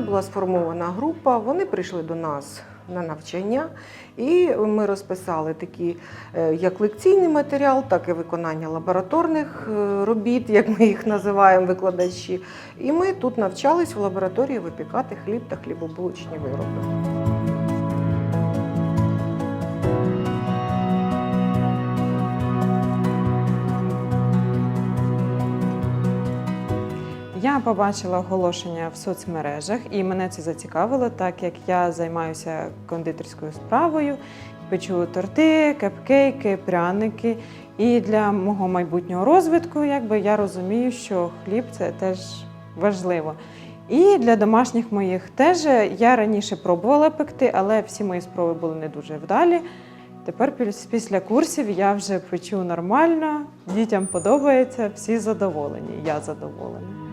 була сформована група. Вони прийшли до нас на навчання, і ми розписали такі е, як лекційний матеріал, так і виконання лабораторних е, робіт, як ми їх називаємо викладачі. І ми тут навчались в лабораторії випікати хліб та хлібобулочні вироби. Я побачила оголошення в соцмережах, і мене це зацікавило, так як я займаюся кондитерською справою, печу торти, кепкейки, пряники. І для мого майбутнього розвитку, якби я розумію, що хліб це теж важливо. І для домашніх моїх теж я раніше пробувала пекти, але всі мої спроби були не дуже вдалі. Тепер після курсів я вже печу нормально, дітям подобається, всі задоволені, я задоволена.